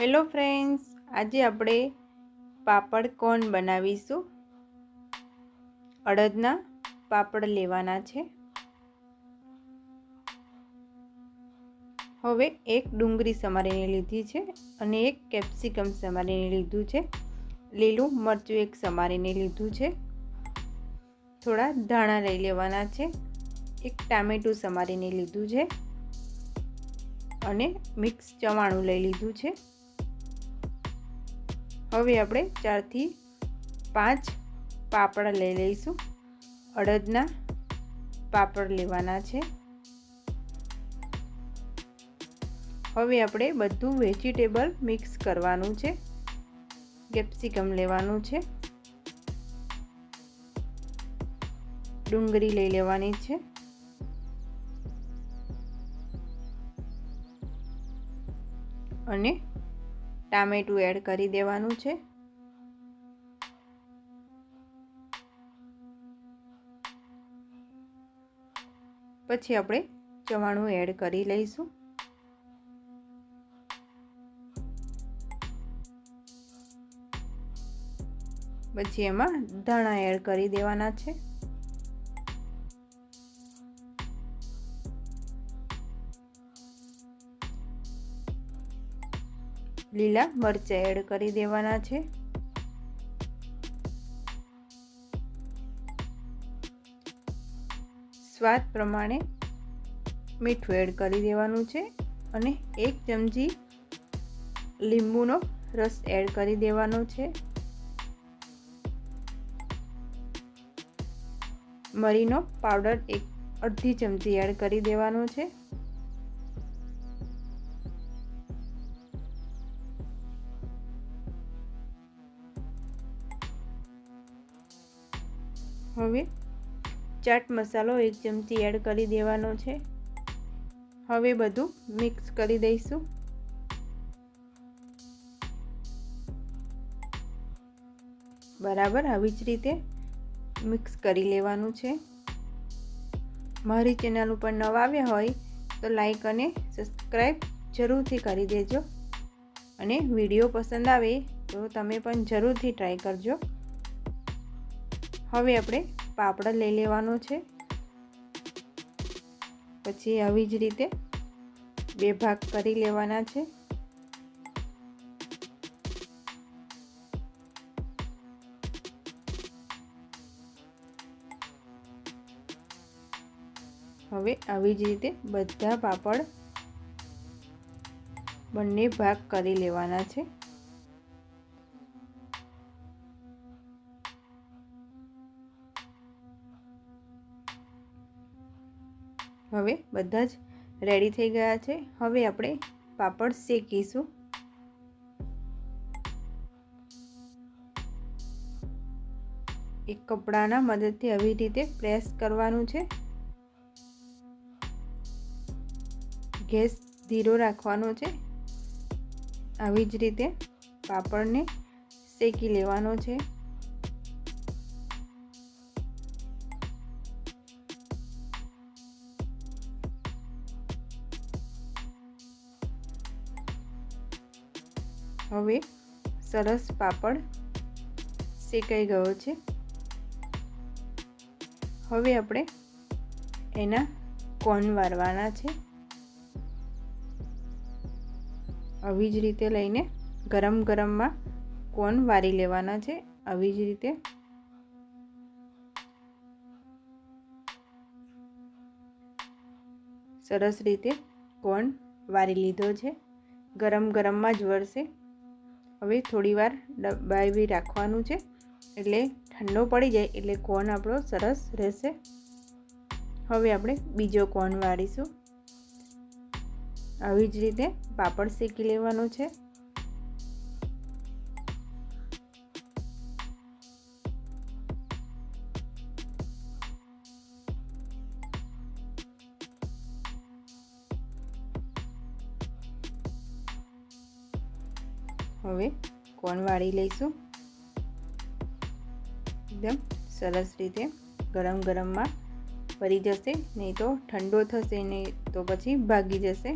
Hello friends આજે આપણે પાપડ કોન બનાવીશું? અડદના પાપડ લેવાના છે. હવે એક ડુંગળી સમારીને લીધી છે અને એક કેપ્સિકમ સમારીને લીધું છે. લીલું મરચું એક સમારીને લીધું છે. થોડા ધાણા લઈ લેવાના છે. એક ટામેટું સમારીને લીધું છે. અને મિક્સ ચવાણું લઈ લીધું છે. હવે આપણે ચારથી પાંચ પાપડ લઈ લઈશું. અડદના પાપડ લેવાના છે. હવે આપણે બધું વેજીટેબલ મિક્સ કરવાનું છે. કેપ્સિકમ લેવાનું છે. ડુંગળી લઈ લેવાની છે. અને ટામેટું એડ કરી દેવાનું છે. પછી આપણે ચવાણું એડ કરી લઈશું. પછી એમાં ધાણા એડ કરી દેવાના છે. લીલા મરચાં એડ કરી દેવાના છે. સ્વાદ પ્રમાણે મીઠું એડ કરી દેવાનું છે અને એક ચમચી લીંબુનો રસ એડ કરી દેવાનો છે. મરીનો પાવડર એક અડધી ચમચી એડ કરી દેવાનો છે. હવે ચાટ મસાલો એક ચમચી એડ કરી દેવાનો છે. હવે બધું મિક્સ કરી દઈશું. બરાબર આવી જ રીતે મિક્સ કરી લેવાનું છે. મારી ચેનલ ઉપર નવા આવ્યા હોય તો લાઈક અને સબસ્ક્રાઈબ જરૂરથી કરી દેજો. અને વીડિયો પસંદ આવે તો તમે પણ જરૂરથી ટ્રાય કરજો. હવે આપણે પાપડ લઈ લેવાનો છે. પછી આવી જ રીતે બે ભાગ કરી લેવાના છે. હવે આવી જ રીતે બધા પાપડ બંને ભાગ કરી લેવાના છે. હવે બધા જ રેડી થઈ ગયા છે. હવે આપણે પાપડ શેકીશું. એક કપડાના મદદથી આવી રીતે પ્રેસ કરવાનું છે. ગેસ ધીરો રાખવાનો છે. આવી જ રીતે પાપડને શેકી લેવાનો છે. હવે સરસ પાપડ શેકાઈ ગયો છે. હવે આપણે એના કોન વારવાના છે. આવી જ રીતે લઈને ગરમ ગરમમાં કોન વારી લેવાના છે. આવી જ રીતે સરસ રીતે કોન વારી લીધો છે. ગરમ ગરમમાં જ વળશે. હવે થોડીવાર દબાવી રાખવાનું છે. એટલે ઠંડો પડી જાય એટલે કોન આપણો સરસ રહેશે. હવે આપણે બીજો કોન વાળીશું. આવી જ રીતે પાપડ શેકી લેવાનું છે. હવે કોણ વાળી લઈશું? એકદમ સરસ રીતે ગરમ ગરમમાં ફરી જશે, નહીં તો ઠંડો થશે નહીં તો પછી ભાગી જશે.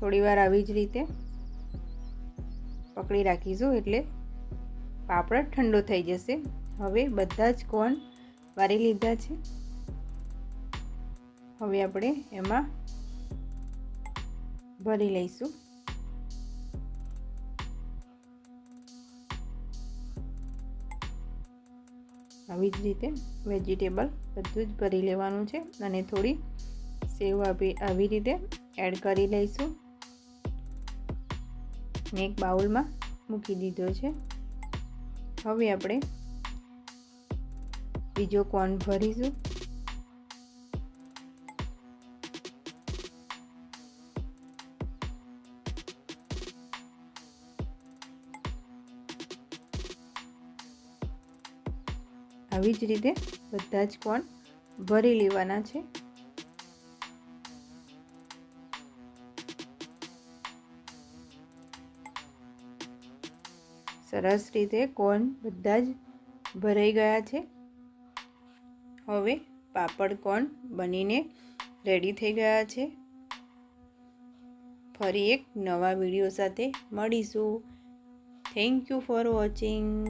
થોડી વાર આવી જ રીતે પકડી રાખીશું એટલે પાપડ ઠંડો થઈ જશે. હવે બધા જ કોર્ન વારી લીધા છે? હવે આપણે એમાં ભરી લઈશું. આવી જ રીતે વેજીટેબલ બધું જ ભરી લેવાનું છે અને થોડી સેવ આપી આવી રીતે એડ કરી લઈશું. ને એક બાઉલમાં મૂકી દીધો છે. હવે આપણે બીજો કોર્ન ભરીશું. આવી જ રીતે બધા જ કોણ ભરી લેવાના છે. સરસ રીતે કોણ બધા જ ભરાઈ ગયા છે. હવે પાપડ કોણ બનીને રેડી થઈ ગયા છે. ફરી એક નવા વીડિયો સાથે મળીશું. Thank you for watching